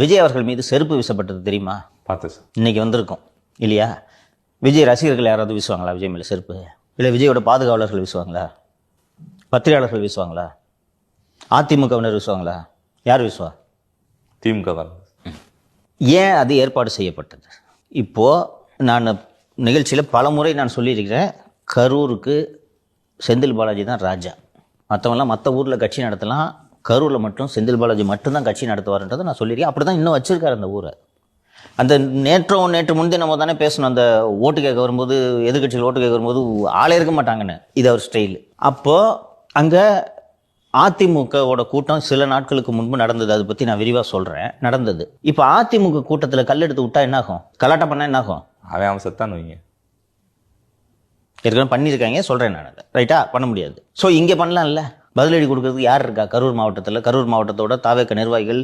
விஜய் அவர்கள் மீது செருப்பு வீசப்பட்டது தெரியுமா? பார்த்தேன் சார். இன்னைக்கு வந்திருக்கோம். இல்லையா? விஜய் ரசிகர்கள் யாராவது வீசுவாங்களா விஜய் மேலே செருப்பு? இல்லை விஜயோட பாதுகாவலர்கள் வீசுவாங்களா? பத்திரிகையாளர்கள் வீசுவாங்களா? அதிமுகவினர் வீசுவாங்களா? யார் வீசுவா? திமுக தான் ஏன் அது ஏற்பாடு செய்யப்பட்டது? இப்போது நான் நிகழ்ச்சியில் பல முறை நான் சொல்லியிருக்கிறேன் கரூருக்கு செந்தில் பாலாஜி தான் ராஜா. மற்றவங்களாம் மற்ற ஊரில் கட்சி நடத்தலாம் கரூரில் மட்டும் செந்தில் பாலாஜி மட்டும்தான் கட்சி நடத்துவார்ன்றதை நான் சொல்லியிருக்கேன். அப்படி தான் இன்னும் வச்சிருக்காரு அந்த ஊரை. அந்த நேற்றும் நேற்று முன்தினமோ தானே பேசணும். அந்த ஓட்டு கேட்க வரும்போது எதிர்கட்சிகள் ஓட்டு கேட்க வரும்போது ஆளே இருக்க மாட்டாங்கன்னு. இது அவர் ஸ்டைல் அப்போது அங்கே அதிமுகவோட கூட்டம் சில நாட்களுக்கு முன்பு நடந்தது. அதை பற்றி நான் விரிவாக சொல்கிறேன் நடந்தது. இப்போ அதிமுக கூட்டத்தில் கல் எடுத்து விட்டா என்னாகும்? கலாட்டம் பண்ணால் என்னாகும்? அவன் அவன் செத்தான் வைங்க. ஏற்கனவே பண்ணியிருக்காங்க. சொல்கிறேன் நான் அதை. ரைட்டா? பண்ண முடியாது. ஸோ இங்கே பண்ணலாம்ல? பதிலடி கொடுக்கறதுக்கு யார் இருக்கா? கரூர் மாவட்டத்தில். கரூர் மாவட்டத்தோட தாவேக்க நிர்வாகிகள்